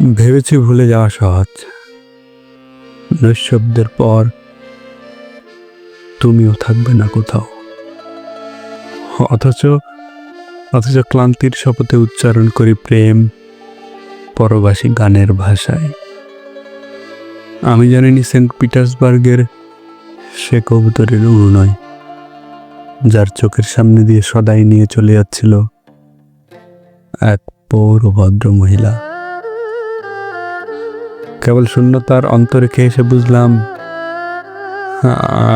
ভেবেছি ভুলে যাওয়া সহজ। নৈশব্দের পর তুমিও থাকবে না কোথাও। অথচ অথচ ক্লান্তির শপথে উচ্চারণ করি প্রেম পরবাসী গানের ভাষায়। আমি জানিনি সেন্ট পিটার্সবার্গের সে কবুতরের উড়ু নয় যার চোখের সামনে দিয়ে সদাই নিয়ে চলে যাচ্ছিল এক পৌর ভদ্র মহিলা। কেবল শূন্যতার অন্তরেখে এসে বুঝলাম,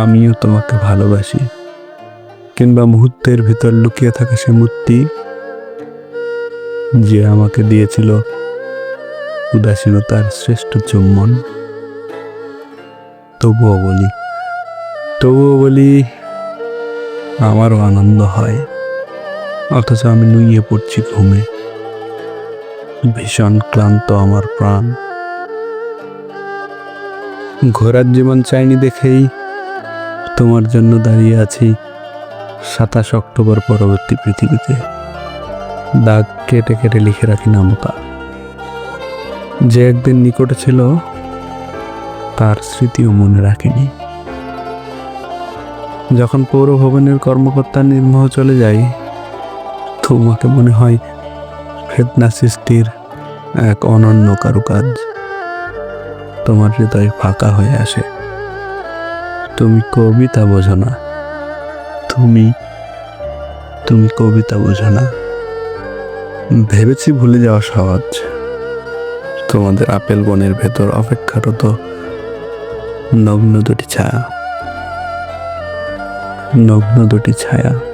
আমিও তোমাকে ভালোবাসি। কিংবা মুহূর্তের ভিতর লুকিয়ে থাকা সে মূর্তি যে আমাকে দিয়েছিল উদাসীনতার শ্রেষ্ঠ চুম্বন। তবুও বলি তবুও বলি, আমারও আনন্দ হয়, অথচ আমি নুইয়ে পড়ছি ঘুমে। ভীষণ ক্লান্ত আমার প্রাণ। ঘোরার জীবন চাইনি দেখেই তোমার জন্য দাঁড়িয়ে আছি সাতাশ অক্টোবর পরবর্তী পৃথিবীতে। দাগ কেটে কেটে লিখে রাখি নামতা যে একদিন নিকটে ছিল, তার স্মৃতিও মনে রাখিনি। যখন পৌর ভবনের কর্মকর্তা নির্মহ চলে যাই তোমাকে মনে হয় ফেতনা সৃষ্টির এক অনন্য কারুকাজ। তোমার হৃদয় ফাঁকা হয়ে আসে। তুমি কবিতা বোঝো না। তুমি তুমি কবিতা বোঝো না। ভেবেছি ভুলে যাওয়া সহজ। তোমাদের আপেল বনের ভেতর অপেক্ষারত নগ্ন দুটি ছায়া। নগ্ন দুটি ছায়া।